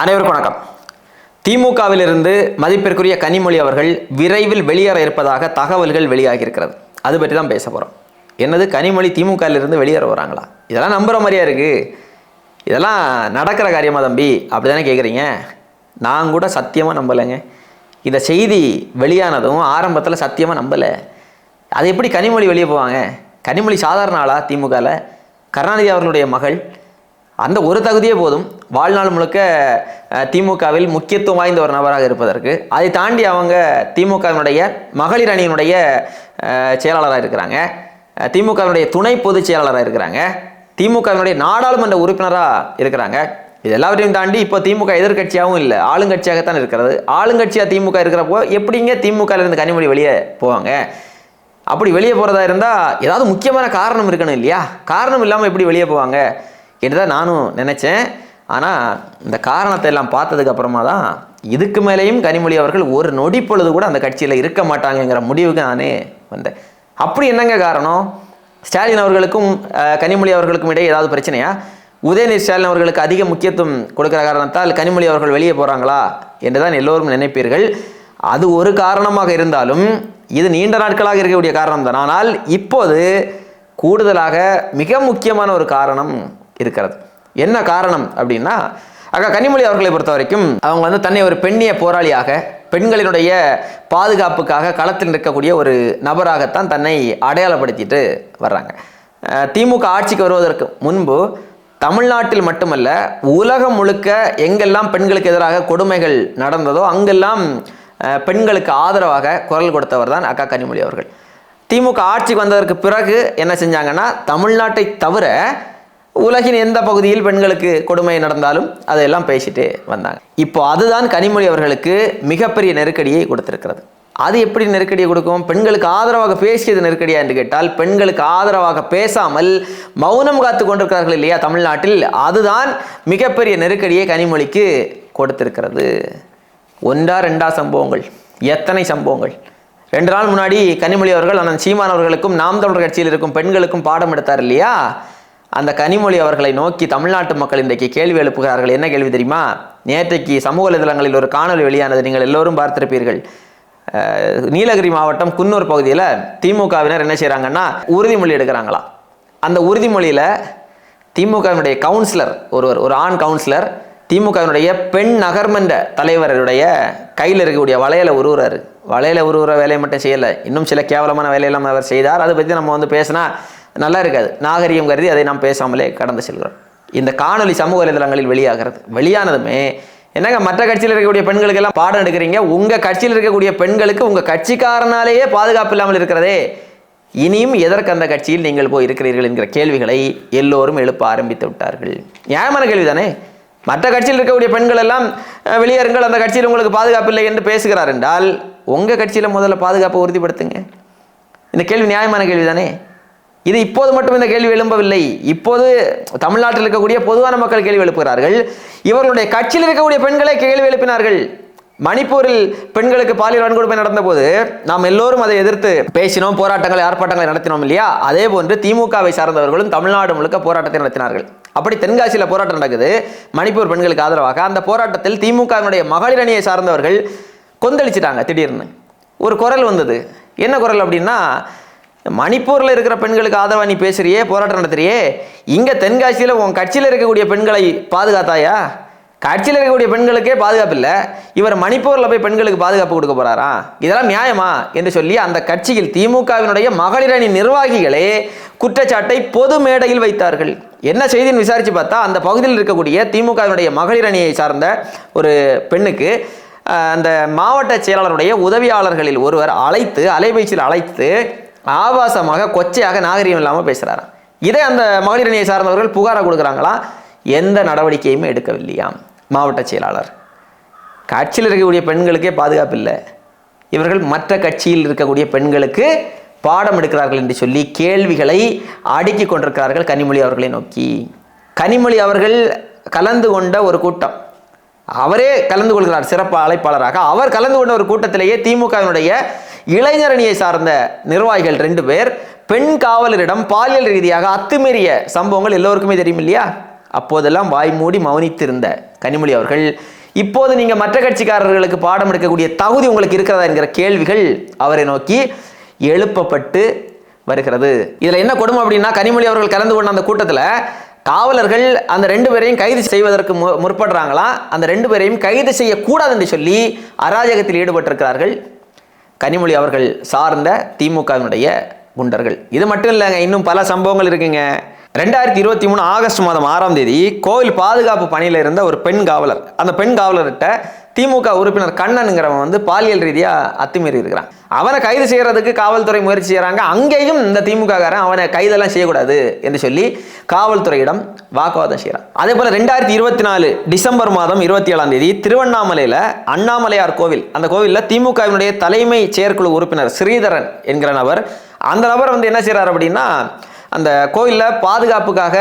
அனைவருக்கும் வணக்கம். திமுகவிலிருந்து மதிப்பிற்குரிய கனிமொழி அவர்கள் விரைவில் வெளியேற இருப்பதாக தகவல்கள் வெளியாகி இருக்கிறது அது பற்றி தான் பேச போகிறோம் என்னது கனிமொழி திமுகவிலிருந்து வெளியேற வராங்களா இதெல்லாம் நம்புற மாதிரியா இருக்கு? இதெல்லாம் நடக்கிற காரியமா தம்பி? அப்படி தானே கேட்குறீங்க நான் கூட சத்தியமாக நம்பலைங்க. இந்த செய்தி வெளியானதும் ஆரம்பத்தில் சத்தியமாக நம்பலை. அது எப்படி கனிமொழி வெளியே போவாங்க? கனிமொழி சாதாரண ஆளா திமுகவில் கருணாநிதி அவர்களுடைய மகள் அந்த ஒரு தகுதியே போதும். வாழ்நாள் முழுக்க திமுகவில் முக்கியத்துவம் வாய்ந்த ஒரு நபராக இருப்பதற்கு. அதை தாண்டி அவங்க திமுகவினுடைய மகளிர் அணியினுடைய செயலாளராக இருக்கிறாங்க. திமுகவினுடைய துணை பொதுச் செயலாளராக இருக்கிறாங்க. திமுகவினுடைய நாடாளுமன்ற உறுப்பினராக இருக்கிறாங்க. இது எல்லாவற்றையும் தாண்டி இப்போ திமுக எதிர்க்கட்சியாகவும் இல்லை. ஆளுங்கட்சியாகத்தான் இருக்கிறது. ஆளுங்கட்சியாக திமுக இருக்கிறப்போ எப்படிங்க திமுகலேருந்து கனிமொழி வெளியே போவாங்க? அப்படி வெளியே போகிறதா இருந்தால் ஏதாவது முக்கியமான காரணம் இருக்கணும் இல்லையா? காரணம் இல்லாமல் எப்படி வெளியே போவாங்க? தான் நானும் நினச்சேன். ஆனால் இந்த காரணத்தை எல்லாம் பார்த்ததுக்கு அப்புறமா தான் இதுக்கு மேலேயும் கனிமொழி அவர்கள் ஒரு நொடி பொழுது கூட அந்த கட்சியில் இருக்க மாட்டாங்கங்கிற முடிவுக்கு நானே வந்தேன். அப்படி என்னங்க காரணம்? ஸ்டாலின் அவர்களுக்கும் கனிமொழி அவர்களுக்கும் இடையே ஏதாவது பிரச்சனையா? உதயநிதி ஸ்டாலின் அவர்களுக்கு அதிக முக்கியத்துவம் கொடுக்கிற காரணத்தால் கனிமொழி அவர்கள் வெளியே போகிறாங்களா என்று தான் எல்லோரும் நினைப்பீர்கள். அது ஒரு காரணமாக இருந்தாலும் இது நீண்ட நாட்களாக இருக்கக்கூடிய காரணம் தான் ஆனால் இப்போது கூடுதலாக மிக முக்கியமான ஒரு காரணம் இருக்கிறது. என்ன காரணம் அப்படின்னா அக்கா கனிமொழி அவர்களை பொறுத்த வரைக்கும் அவங்க வந்து தன்னை ஒரு பெண்ணிய போராளியாக பெண்களினுடைய பாதுகாப்புக்காக களத்தில் நிற்கக்கூடிய ஒரு நபராகத்தான் தன்னை அடையாளப்படுத்திட்டு வர்றாங்க. திமுக ஆட்சிக்கு வருவதற்கு முன்பு தமிழ்நாட்டில் மட்டுமல்ல உலகம் முழுக்க எங்கெல்லாம் பெண்களுக்கு எதிராக கொடுமைகள் நடந்ததோ அங்கெல்லாம் பெண்களுக்கு ஆதரவாக குரல் கொடுத்தவர் தான் அக்கா கனிமொழி அவர்கள். திமுக ஆட்சிக்கு வந்ததற்கு பிறகு என்ன செஞ்சாங்கன்னா தமிழ்நாட்டை தவிர உலகின் எந்த பகுதியில் பெண்களுக்கு கொடுமை நடந்தாலும் அதையெல்லாம் பேசிட்டு வந்தாங்க. இப்போ அதுதான் கனிமொழி அவர்களுக்கு மிகப்பெரிய நெருக்கடியை கொடுத்திருக்கிறது. அது எப்படி நெருக்கடியை கொடுக்கும்? பெண்களுக்கு ஆதரவாக பேசியது நெருக்கடியா என்று கேட்டால் பெண்களுக்கு ஆதரவாக பேசாமல் மௌனம் காத்து கொண்டிருக்கிறார்கள் இல்லையா தமிழ்நாட்டில்? அதுதான் மிகப்பெரிய நெருக்கடியை கனிமொழிக்கு கொடுத்திருக்கிறது. ஒன்றா ரெண்டா சம்பவங்கள் எத்தனை சம்பவங்கள்? ரெண்டு நாள் முன்னாடி கனிமொழி அவர்கள் அண்ணன் சீமான் அவர்களுக்கும் நாம் தமிழர் கட்சியில் இருக்கும் பெண்களுக்கும் பாடம் எடுத்தார் இல்லையா? அந்த கனிமொழி அவர்களை நோக்கி தமிழ்நாட்டு மக்கள் இன்றைக்கு கேள்வி எழுப்புகிறார்கள். என்ன கேள்வி தெரியுமா? நேற்றைக்கு சமூக வலைதளங்களில் ஒரு காணொளி வெளியானது. நீங்கள் எல்லோரும் பார்த்திருப்பீர்கள். நீலகிரி மாவட்டம் குன்னூர் பகுதியில் திமுகவினர் என்ன செய்கிறாங்கன்னா உறுதிமொழி எடுக்கிறாங்களா? அந்த உறுதிமொழியில் திமுகவினுடைய கவுன்சிலர் ஒருவர் ஒரு ஆண் கவுன்சிலர் திமுகவினுடைய பெண் நகர்மன்ற தலைவருடைய கையில் இருக்கக்கூடிய வளையலை உருவுறாரு. வளையல உருவுற வேலையை மட்டும் செய்யலை. இன்னும் சில கேவலமான வேலையெல்லாம் அவர் செய்தார். அதை பற்றி நம்ம வந்து பேசினா நல்லா இருக்காது. நாகரிகம் கருதி அதை நாம் பேசாமலே கடந்து செல்கிறோம். இந்த காணொலி சமூக வலைதளங்களில் வெளியாகிறது. வெளியானதுமே என்னங்க மற்ற கட்சியில் இருக்கக்கூடிய பெண்களுக்கெல்லாம் பாடம் எடுக்கிறீங்க? உங்கள் கட்சியில் இருக்கக்கூடிய பெண்களுக்கு உங்கள் கட்சிக்காரனாலேயே பாதுகாப்பு இல்லாமல் இருக்கிறதே. இனியும் எதற்கு அந்த கட்சியில் நீங்கள் போய் இருக்கிறீர்கள் என்கிற கேள்விகளை எல்லோரும் எழுப்ப ஆரம்பித்து விட்டார்கள். நியாயமான கேள்வி தானே மற்ற கட்சியில் இருக்கக்கூடிய பெண்கள் எல்லாம் வெளியேறுங்கள் அந்த கட்சியில் உங்களுக்கு பாதுகாப்பு இல்லை என்று பேசுகிறார் என்றால் உங்கள் கட்சியில் முதல்ல பாதுகாப்பை உறுதிப்படுத்துங்க. இந்த கேள்வி நியாயமான கேள்வி தானே இது இப்போது மட்டும் இந்த கேள்வி எழும்பவில்லை. இப்போது தமிழ்நாட்டில் இருக்கக்கூடிய பொதுவான மக்கள் கேள்வி எழுப்புகிறார்கள். இவர்களுடைய கட்சியில் இருக்கக்கூடிய பெண்களை கேள்வி எழுப்பினார்கள். மணிப்பூரில் பெண்களுக்கு பாலியல் வன்கொடுமை நடந்தபோது நாம் எல்லோரும் அதை எதிர்த்து பேசினோம் போராட்டங்களை ஆர்ப்பாட்டங்களை நடத்தினோம் இல்லையா? அதே போன்று திமுகவை சார்ந்தவர்களும் தமிழ்நாடு முழுக்க போராட்டத்தை நடத்தினார்கள். அப்படி தென்காசியில் போராட்டம் நடக்குது. மணிப்பூர் பெண்களுக்கு ஆதரவாக அந்த போராட்டத்தில் திமுகவினுடைய மகளிர் அணியை சார்ந்தவர்கள் கொந்தளிச்சிட்டாங்க திடீர்னு. ஒரு குரல் வந்தது. என்ன குரல் அப்படின்னா மணிப்பூரில் இருக்கிற பெண்களுக்கு ஆதரவாக நீ பேசுறியே? போராட்டம் நடத்துறியே? இங்கே தென்காசியில் உன் கட்சியில் இருக்கக்கூடிய பெண்களை பாதுகாத்தாயா? கட்சியில் இருக்கக்கூடிய பெண்களுக்கே பாதுகாப்பு இல்லை. இவர் மணிப்பூரில் போய் பெண்களுக்கு பாதுகாப்பு கொடுக்க போறாரா? இதெல்லாம் நியாயமா? என்று சொல்லி அந்த கட்சியில் திமுகவினுடைய மகளிர் அணி நிர்வாகிகளே குற்றச்சாட்டை பொது மேடையில் வைத்தார்கள். என்ன செய்தின்னு விசாரித்து பார்த்தா அந்த பகுதியில் இருக்கக்கூடிய திமுகவினுடைய மகளிர் அணியை சார்ந்த ஒரு பெண்ணுக்கு அந்த மாவட்ட செயலாளருடைய உதவியாளர்களில் ஒருவர் அழைத்து அலைபேசியில் அழைத்து ஆபாசமாக கொச்சையாக நாகரீகம் இல்லாமல் பேசுகிறாராம் இதை அந்த மகளிர் அணியை சார்ந்தவர்கள் புகாராக கொடுக்குறாங்களா? எந்த நடவடிக்கையுமே எடுக்கவில்லையாம் மாவட்ட செயலாளர் கட்சியில் இருக்கக்கூடிய பெண்களுக்கே பாதுகாப்பு இல்லை. இவர்கள் மற்ற கட்சியில் இருக்கக்கூடிய பெண்களுக்கு பாடம் எடுக்கிறார்கள் என்று சொல்லி கேள்விகளை அடுக்கி கொண்டிருக்கிறார்கள் கனிமொழி அவர்களை நோக்கி. கனிமொழி அவர்கள் கலந்து கொண்ட ஒரு கூட்டம். அவரே கலந்து கொள்கிறார் சிறப்பு அழைப்பாளராக. அவர் கலந்து கொண்ட ஒரு கூட்டத்திலேயே திமுகவினுடைய இளைஞரணியை சார்ந்த நிர்வாகிகள் ரெண்டு பேர் பெண் காவலரிடம் பாலியல் ரீதியாக அத்துமீறிய சம்பவங்கள் எல்லோருக்குமே தெரியும் இல்லையா? அப்போதெல்லாம் வாய் மூடி மௌனித்திருந்த கனிமொழி அவர்கள் இப்போது நீங்கள் மற்ற கட்சிக்காரர்களுக்கு பாடம் எடுக்கக்கூடிய தகுதி உங்களுக்கு இருக்கிறதா என்கிற கேள்விகள் அவரை நோக்கி எழுப்பப்பட்டு வருகிறது. இதில் என்ன கொடுமை அப்படின்னா கனிமொழி அவர்கள் கலந்து கொண்ட அந்த கூட்டத்தில் காவலர்கள் அந்த ரெண்டு பேரையும் கைது செய்வதற்கு மு- முற்படுறாங்களாம் அந்த ரெண்டு பேரையும் கைது செய்யக்கூடாது என்று சொல்லி அராஜகத்தில் ஈடுபட்டிருக்கிறார்கள் கனிமொழி அவர்கள் சார்ந்த திமுகவினுடைய குண்டர்கள். இது மட்டும் இல்லைங்க இன்னும் பல சம்பவங்கள் இருக்குங்க. ரெண்டாயிரத்தி இருபத்தி மூணு ஆகஸ்ட் மாதம் ஆறாம் தேதி கோவில் பாதுகாப்பு பணியில் இருந்த ஒரு பெண் காவலர். அந்த பெண் காவலர்கிட்ட திமுக உறுப்பினர் கண்ணனுங்கிறவன் வந்து பாலியல் ரீதியாக அத்துமீறி இருக்கிறான். அவனை கைது செய்யறதுக்கு காவல்துறை முயற்சி செய்கிறாங்க அங்கேயும் இந்த திமுககாரன் அவனை கைதெல்லாம் செய்யக்கூடாது என்று சொல்லி காவல்துறையிடம் வாக்குவாதம் செய்கிறான் அதே போல் ரெண்டாயிரத்தி இருபத்தி நாலு டிசம்பர் மாதம் இருபத்தி ஏழாம் தேதி திருவண்ணாமலையில் அண்ணாமலையார் கோவில் அந்த கோவிலில் திமுகவினுடைய தலைமை செயற்குழு உறுப்பினர் ஸ்ரீதரன் என்கிற நபர் அந்த நபர் வந்து என்ன செய்கிறார் அப்படின்னா அந்த கோயிலில் பாதுகாப்புக்காக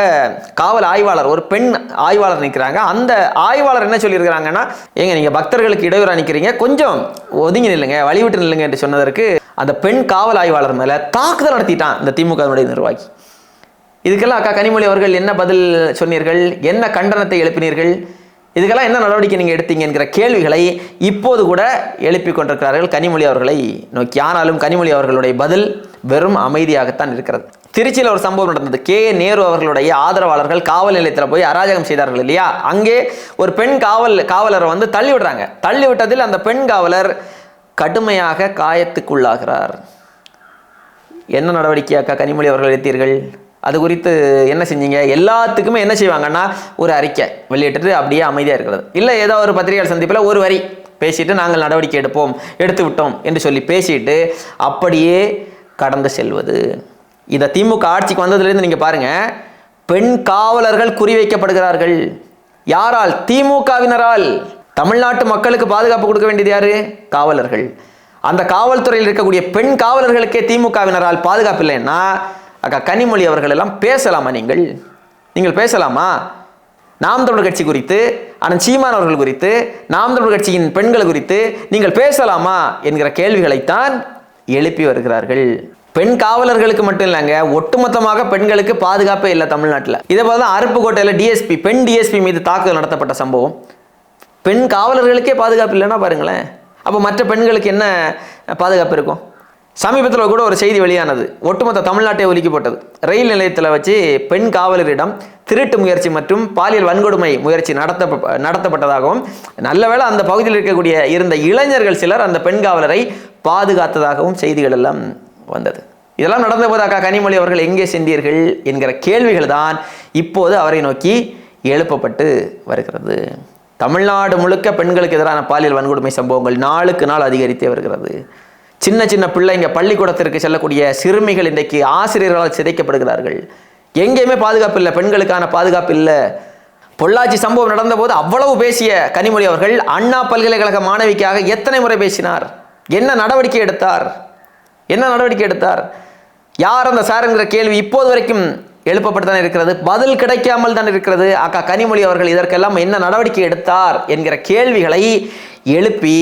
காவல் ஆய்வாளர் ஒரு பெண் ஆய்வாளர் நிற்கிறாங்க அந்த ஆய்வாளர் என்ன சொல்லியிருக்கிறாங்கன்னா ஏங்க நீங்கள் பக்தர்களுக்கு இடையூறாக நிற்கிறீங்க கொஞ்சம் ஒதுங்கி நில்லுங்க வழி விட்டு நில்லுங்க என்று சொன்னதற்கு அந்த பெண் காவல் ஆய்வாளர் மேலே தாக்குதல் நடத்திட்டான் இந்த திமுகவினுடைய நிர்வாகி. இதுக்கெல்லாம் அக்கா கனிமொழி அவர்கள் என்ன பதில் சொன்னீர்கள்? என்ன கண்டனத்தை எழுப்பினீர்கள்? இதுக்கெல்லாம் என்ன நடவடிக்கை நீங்கள் எடுத்தீங்க என்கிற கேள்விகளை இப்போது கூட எழுப்பி கொண்டிருக்கிறார்கள் கனிமொழி அவர்களை நோக்கி. ஆனாலும் கனிமொழி அவர்களுடைய பதில் வெறும் அமைதியாகத்தான் இருக்கிறது. திருச்சியில் ஒரு சம்பவம் நடந்தது. கே. நேரு அவர்களுடைய ஆதரவாளர்கள் காவல் நிலையத்தில் போய் அராஜகம் செய்தார்கள் இல்லையா? அங்கே ஒரு பெண் காவல் காவலரை வந்து தள்ளி விடுறாங்க. தள்ளி விட்டதில் அந்த பெண் காவலர் கடுமையாக காயத்துக்குள்ளாகிறார். என்ன நடவடிக்கையாக்கா கனிமொழி அவர்கள் எடுத்தீர்கள்? அது குறித்து என்ன செஞ்சீங்க? எல்லாத்துக்குமே என்ன செய்வாங்கன்னா ஒரு அறிக்கை வெளியிட்டுட்டு அப்படியே அமைதியாக இருக்கிறது. இல்லை ஏதோ ஒரு பத்திரிகையாளர் சந்திப்பில் ஒரு வரி பேசிட்டு நாங்கள் நடவடிக்கை எடுப்போம் எடுத்து விட்டோம் என்று சொல்லி பேசிட்டு அப்படியே கடந்து செல்வது. இதை திமுக ஆட்சிக்கு வந்ததுலேருந்து நீங்கள் பாருங்கள் பெண் காவலர்கள் குறிவைக்கப்படுகிறார்கள் யாரால்? திமுகவினரால். தமிழ்நாட்டு மக்களுக்கு பாதுகாப்பு கொடுக்க வேண்டியது யாரு? காவலர்கள். அந்த காவல்துறையில் இருக்கக்கூடிய பெண் காவலர்களுக்கே திமுகவினரால் பாதுகாப்பு இல்லைன்னா அக்கா கனிமொழி அவர்கள் எல்லாம் பேசலாமா நீங்கள்? நீங்கள் பேசலாமா? நாம் தமிழர் கட்சி குறித்து அண்ணன் சீமான் அவர்கள் குறித்து நாம் தமிழர் கட்சியின் பெண்கள் குறித்து நீங்கள் பேசலாமா? என்கிற கேள்விகளைத்தான் எழுப்பி வருகிறார்கள். பெண் காவலர்களுக்கு மட்டும் இல்லைங்க ஒட்டுமொத்தமாக பெண்களுக்கு பாதுகாப்பே இல்லை தமிழ்நாட்டில். இதை பார்த்தா தான் அருப்புக்கோட்டையில் டிஎஸ்பி பெண் டிஎஸ்பி மீது தாக்குதல் நடத்தப்பட்ட சம்பவம். பெண் காவலர்களுக்கே பாதுகாப்பு இல்லைன்னா பாருங்களேன். அப்போ மற்ற பெண்களுக்கு என்ன பாதுகாப்பு இருக்கும்? சமீபத்தில் கூட ஒரு செய்தி வெளியானது. ஒட்டுமொத்த தமிழ்நாட்டை ஒதுக்கி போட்டது ரயில் நிலையத்தில் வச்சு பெண் காவலரிடம் திருட்டு முயற்சி மற்றும் பாலியல் வன்கொடுமை முயற்சி நடத்த நடத்தப்பட்டதாகவும் நல்லவேளை அந்த பகுதியில் இருக்கக்கூடிய இருந்த இளைஞர்கள் சிலர் அந்த பெண் காவலரை பாதுகாத்ததாகவும் செய்திகள் எல்லாம் வந்தது. இதெல்லாம் நடந்தபோது அக்கா கனிமொழி அவர்கள் எங்கே சென்றீர்கள் என்கிற கேள்விகள் தான் இப்போது அவரை நோக்கி எழுப்பப்பட்டு வருகிறது. தமிழ்நாடு முழுக்க பெண்களுக்கு எதிரான பாலியல் வன்கொடுமை சம்பவங்கள் நாளுக்கு நாள் அதிகரித்தே வருகிறது. சின்ன சின்ன பிள்ளைங்க பள்ளிக்கூடத்திற்கு செல்லக்கூடிய சிறுமிகள் இன்றைக்கு ஆசிரியர்களால் சிதைக்கப்படுகிறார்கள். எங்கேயுமே பாதுகாப்பு இல்லை பெண்களுக்கான பாதுகாப்பு இல்லை. பொள்ளாச்சி சம்பவம் நடந்தபோது அவ்வளவு பேசிய கனிமொழி அவர்கள் அண்ணா பல்கலைக்கழக மாணவிக்காக எத்தனை முறை பேசினார்? என்ன நடவடிக்கை எடுத்தார்? என்ன நடவடிக்கை எடுத்தார்? யார் அந்த சாருங்கிற கேள்வி இப்போது வரைக்கும் எழுப்பப்பட்டு தான் இருக்கிறது? பதில் கிடைக்காமல் தான் இருக்கிறது? அக்கா கனிமொழி அவர்கள் இதற்கெல்லாம் என்ன நடவடிக்கை எடுத்தார் என்கிற கேள்விகளை எழுப்பி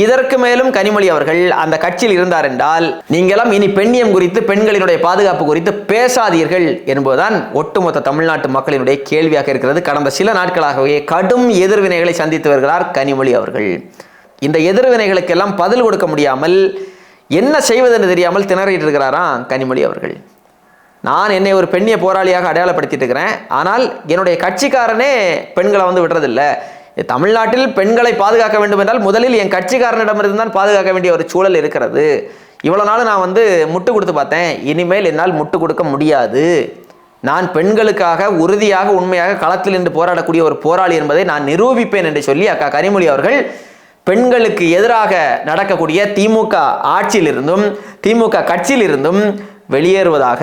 இதற்கு மேலும் கனிமொழி அவர்கள் அந்த கட்சியில் இருந்தார் என்றால் நீங்களாம் இனி பெண்ணியம் குறித்து பெண்களினுடைய பாதுகாப்பு குறித்து பேசாதீர்கள் என்பதுதான் ஒட்டுமொத்த தமிழ்நாட்டு மக்களினுடைய கேள்வியாக இருக்கிறது. கடந்த சில நாட்களாகவே கடும் எதிர்வினைகளை சந்தித்து வருகிறார் கனிமொழி அவர்கள். இந்த எதிர்வினைகளுக்கெல்லாம் பதில் கொடுக்க முடியாமல் என்ன செய்வதென்று தெரியாமல் திணறிட்டு இருக்கிறாராம் கனிமொழி அவர்கள். நான் என்னை ஒரு பெண்ணிய போராளியாக அடையாளப்படுத்திட்டு இருக்கிறேன். ஆனால் என்னுடைய கட்சிக்காரனே பெண்களை வந்து விடுறதில்ல. தமிழ்நாட்டில் பெண்களை பாதுகாக்க வேண்டும் என்றால் முதலில் என் கட்சிக்காரனிடமிருந்து தான் பாதுகாக்க வேண்டிய ஒரு சூழல் இருக்கிறது. இவ்வளோ நாள் நான் வந்து முட்டு கொடுத்து பார்த்தேன். இனிமேல் என்னால் முட்டு கொடுக்க முடியாது. நான் பெண்களுக்காக உறுதியாக உண்மையாக களத்தில் நின்று போராடக்கூடிய ஒரு போராளி என்பதை நான் நிரூபிப்பேன் என்று சொல்லி அக்கா கனிமொழி அவர்கள் பெண்களுக்கு எதிராக நடக்கக்கூடிய திமுக ஆட்சியிலிருந்தும் திமுக கட்சியிலிருந்தும் வெளியேறுவதாக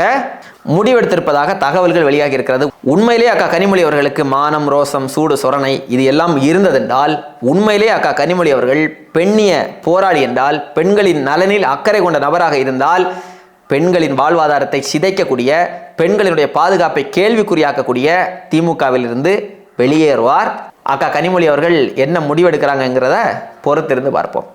முடிவெடுத்திருப்பதாக தகவல்கள் வெளியாகி இருக்கிறது. உண்மையிலே அக்கா கனிமொழி அவர்களுக்கு மானம் ரோசம் சூடு சொரணை இது எல்லாம் இருந்ததென்றால் உண்மையிலே அக்கா கனிமொழி அவர்கள் பெண்ணிய போராளி என்றால் பெண்களின் நலனில் அக்கறை கொண்ட நபராக இருந்தால் பெண்களின் வாழ்வாதாரத்தை சிதைக்கக்கூடிய பெண்களினுடைய பாதுகாப்பை கேள்விக்குறியாக்கக்கூடிய திமுகவில் இருந்து வெளியேறுவார். அக்கா கனிமொழி அவர்கள் என்ன முடிவெடுக்கிறாங்கங்கிறத பொறுத்திருந்து பார்ப்போம்.